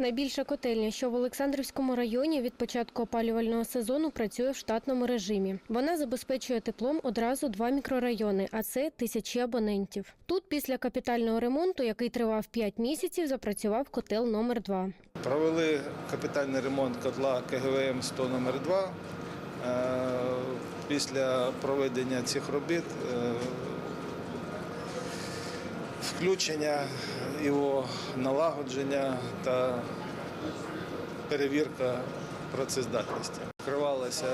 Найбільша котельня, що в Олександрівському районі від початку опалювального сезону працює в штатному режимі. Вона забезпечує теплом одразу два мікрорайони, а це тисячі абонентів. Тут після капітального ремонту, який тривав 5 місяців, запрацював котел номер 2 Провели капітальний ремонт котла КГВМ 100 номер 2 Е, Після проведення цих робіт е, включення його налагодження та перевірка працездатності. Вкривалася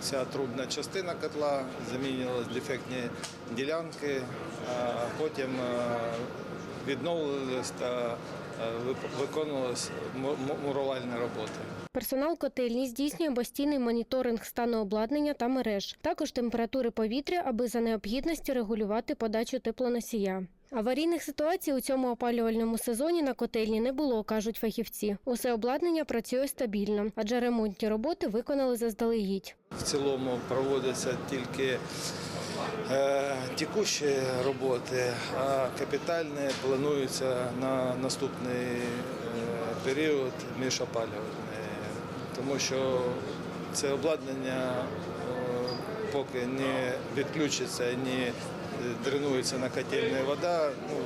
ця трубна частина котла, замінювалися дефектні ділянки, а потім е, відновлювалися та е, виконувалися му- му- мурувальні роботи. Персонал котельні здійснює постійний моніторинг стану обладнання та мереж, також температури повітря, аби за необхідності регулювати подачу теплоносія. Аварійних ситуацій у цьому опалювальному сезоні на котельні не було, кажуть фахівці. Усе обладнання працює стабільно, адже ремонтні роботи виконали заздалегідь. В цілому проводяться тільки е, текущі роботи, а капітальні плануються на наступний е, період міжопалювальний. Тому що це обладнання е, поки не відключиться, не дренується на котельні вода, ну,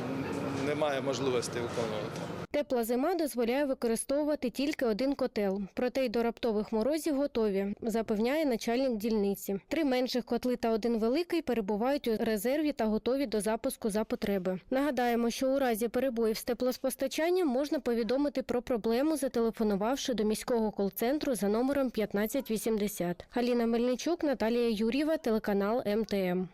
немає можливості виконувати. Тепла зима дозволяє використовувати тільки один котел. Проте й до раптових морозів готові, запевняє начальник дільниці. Три менших котли та один великий перебувають у резерві та готові до запуску за потреби. Нагадаємо, що у разі перебоїв з теплоспостачанням можна повідомити про проблему, зателефонувавши до міського кол-центру за номером 1580. Аліна Мельничук, Наталія Юр'єва, телеканал МТМ.